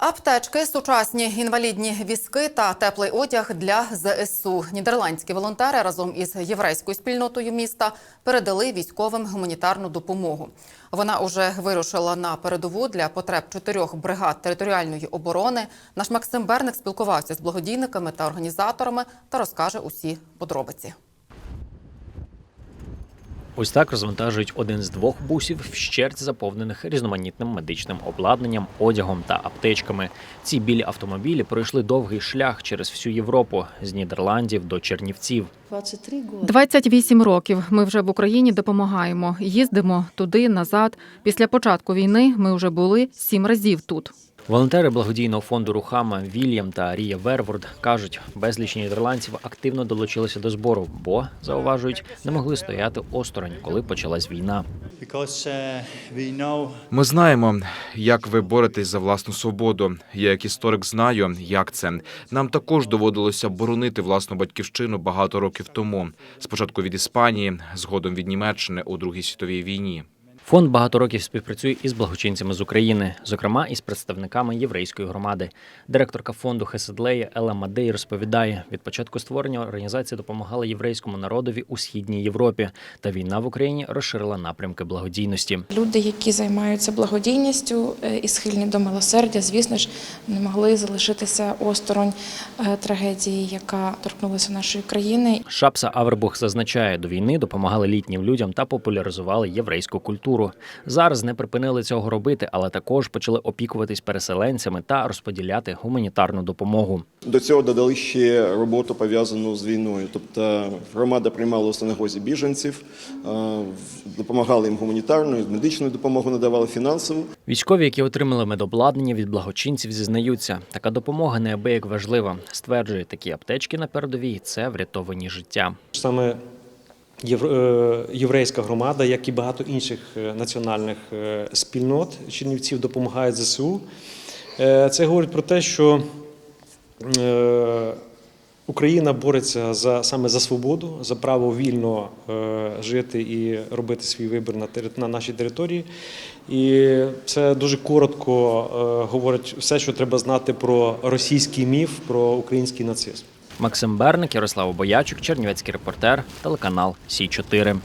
Аптечки, сучасні інвалідні візки та теплий одяг для ЗСУ. Нідерландські волонтери разом із єврейською спільнотою міста передали військовим гуманітарну допомогу. Вона уже вирушила на передову для потреб чотирьох бригад територіальної оборони. Наш Максим Берник спілкувався з благодійниками та організаторами та розкаже усі подробиці. Ось так розвантажують один з двох бусів, вщерть заповнених різноманітним медичним обладнанням, одягом та аптечками. Ці білі автомобілі пройшли довгий шлях через всю Європу з Нідерландів до Чернівців. 23 года. 28 років. Ми вже в Україні допомагаємо. Їздимо туди, назад. Після початку війни ми вже були сім разів тут. Волонтери благодійного фонду Рухама Вільям та Рія Верворд кажуть, безліч нідерландців активно долучилися до збору, бо зауважують, не могли стояти осторонь, коли почалась війна. Ми знаємо, як ви боретесь за власну свободу. Я як історик знаю, як це. Нам також доводилося боронити власну батьківщину багато років тому. Спочатку від Іспанії, згодом від Німеччини у Другій світовій війні. Фонд багато років співпрацює із благочинцями з України, зокрема із представниками єврейської громади. Директорка фонду Хеседлея Ела Мадей розповідає: від початку створення організація допомагала єврейському народові у східній Європі, та війна в Україні розширила напрямки благодійності. Люди, які займаються благодійністю е, і схильні до милосердя, звісно ж, не могли залишитися осторонь е, трагедії, яка торкнулася нашої країни. Шапса Авербух зазначає, до війни допомагали літнім людям та популяризували єврейську культуру. Зараз не припинили цього робити, але також почали опікуватись переселенцями та розподіляти гуманітарну допомогу. До цього додали ще роботу пов'язану з війною. Тобто громада приймала у Станогозі біженців, е, допомагала їм гуманітарною, медичною допомогою надавала фінансову. Військові, які отримали медобладнання від благочинців, зізнаються, така допомога неабияк важлива. Стверджує, такі аптечки на передовій це врятовані життя. Саме єврейська громада, як і багато інших е, національних е, спільнот Чернівців допомагають ЗСУ. Е, Це говорить про те, що е, Україна бореться за саме за свободу, за право вільно е, жити і робити свій вибір на на нашій території. І це дуже коротко е, говорить все, що треба знати про російський міф, про український нацизм. Максим Берник, Ярослав Боячук, Чернівецький репортер, телеканал Сі 4